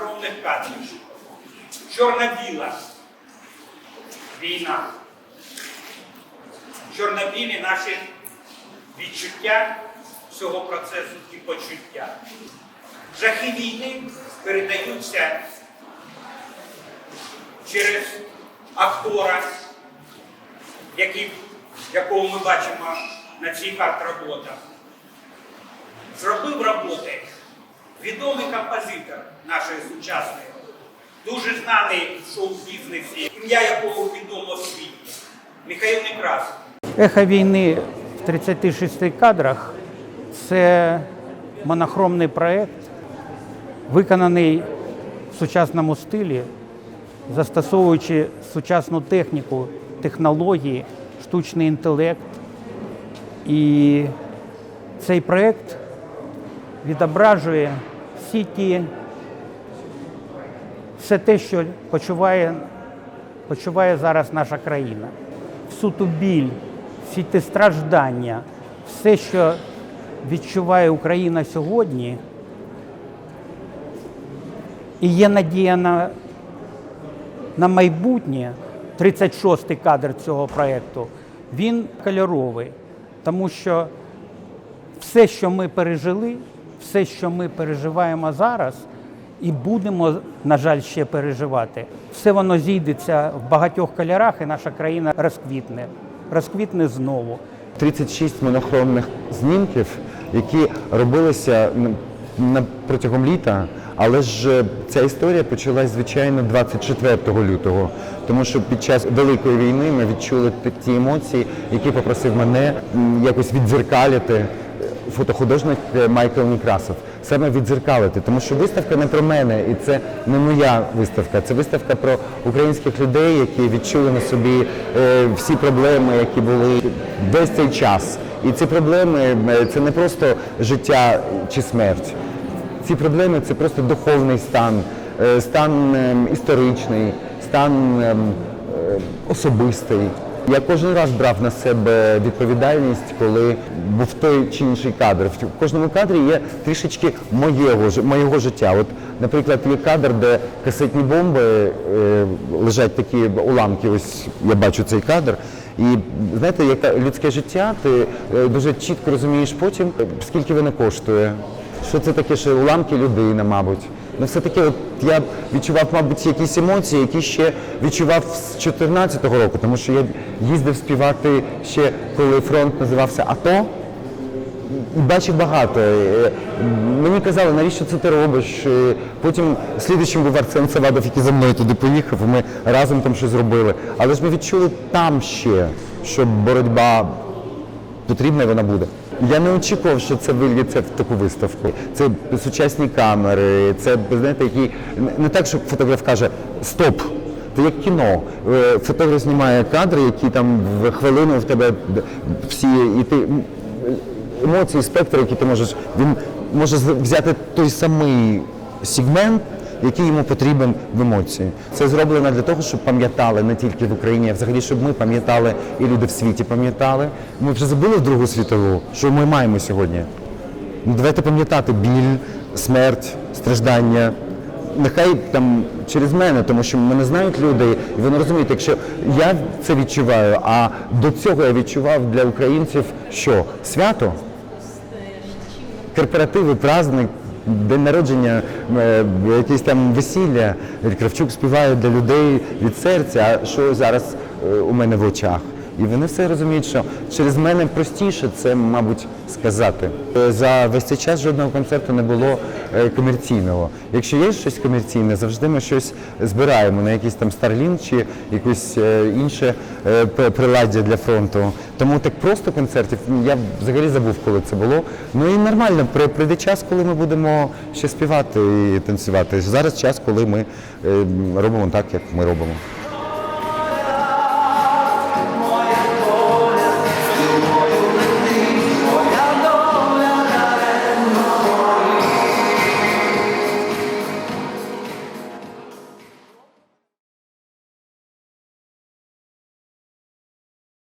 монохромних кадрів. Чорно-біла війна. Чорно-білі наші відчуття всього процесу і почуття. Жахи війни передаються через актора, який, якого ми бачимо на цих арт-роботах. Зробив роботи відомий композитор нашої сучасної, дуже знаний в шоу-бізнесі, ім'я якого відомо в світі, Михайло Некрасов. Ехо війни в 36 кадрах це монохромний проєкт, виконаний в сучасному стилі, застосовуючи сучасну техніку, технології, штучний інтелект. І цей проєкт відображує всі ті, все те, що почуває, почуває зараз наша країна. Всю ту біль, всі ті страждання, все, що відчуває Україна сьогодні, і є надія на, на майбутнє. 36-й кадр цього проєкту, він кольоровий, тому що все, що ми пережили, все, що ми переживаємо зараз, і будемо, на жаль, ще переживати, все воно зійдеться в багатьох кольорах, і наша країна розквітне, розквітне знову. 36 монохромних знімків, які робилися на протягом літа. Але ж е, ця історія почалась звичайно 24 лютого, тому що під час великої війни ми відчули ті емоції, які попросив мене якось віддзеркалити е, фотохудожник е, Майкл Некрасов. Саме віддзеркалити, тому що виставка не про мене, і це не моя виставка. Це виставка про українських людей, які відчули на собі е, всі проблеми, які були весь цей час. І ці проблеми е, це не просто життя чи смерть. Ці проблеми це просто духовний стан, стан ем, історичний, стан ем, особистий. Я кожен раз брав на себе відповідальність, коли був той чи інший кадр. В кожному кадрі є трішечки моєго, моєго життя. От, наприклад, є кадр, де касетні бомби е, лежать такі уламки. Ось я бачу цей кадр. І знаєте, яке людське життя, ти е, дуже чітко розумієш потім, скільки воно коштує. Що це таке, що уламки людини, мабуть. Ну, все-таки от я відчував, мабуть, якісь емоції, які ще відчував з 14-го року, тому що я їздив співати ще коли фронт називався АТО. І бачив багато. Е, Мені казали, навіщо це ти робиш? Е, Потім слідуючим був Арсен Савадов, який за мною туди поїхав, і ми разом там щось зробили. Але ж ми відчули там ще, що боротьба потрібна і вона буде. Я не очікував, що це вильється в таку виставку. Це сучасні камери, це знаєте, які не так, що фотограф каже Стоп! Це як кіно. Е, Фотограф знімає кадри, які там в хвилину в тебе всі, і ти емоції, спектр, які ти можеш, він може взяти той самий сегмент, який йому потрібен в емоції. Це зроблено для того, щоб пам'ятали не тільки в Україні, а взагалі, щоб ми пам'ятали і люди в світі пам'ятали. Ми вже забули в Другу світову, що ми маємо сьогодні. Ну, давайте пам'ятати біль, смерть, страждання. Нехай там через мене, тому що мене знають люди, і вони розуміють, якщо я це відчуваю, а до цього я відчував для українців що? Свято? корпоративи, праздник, день народження, е, якісь там весілля. Кравчук співає для людей від серця, а що зараз е, у мене в очах. І вони все розуміють, що через мене простіше це, мабуть, сказати. Е, За весь цей час жодного концерту не було е, комерційного. Якщо є щось комерційне, завжди ми щось збираємо на якийсь там Starlink чи якусь е, інше приладдя для фронту. Тому так просто концертів я взагалі забув, коли це було. Ну і нормально, при- прийде час, коли ми будемо ще співати і танцювати. Зараз час, коли ми робимо так, як ми робимо.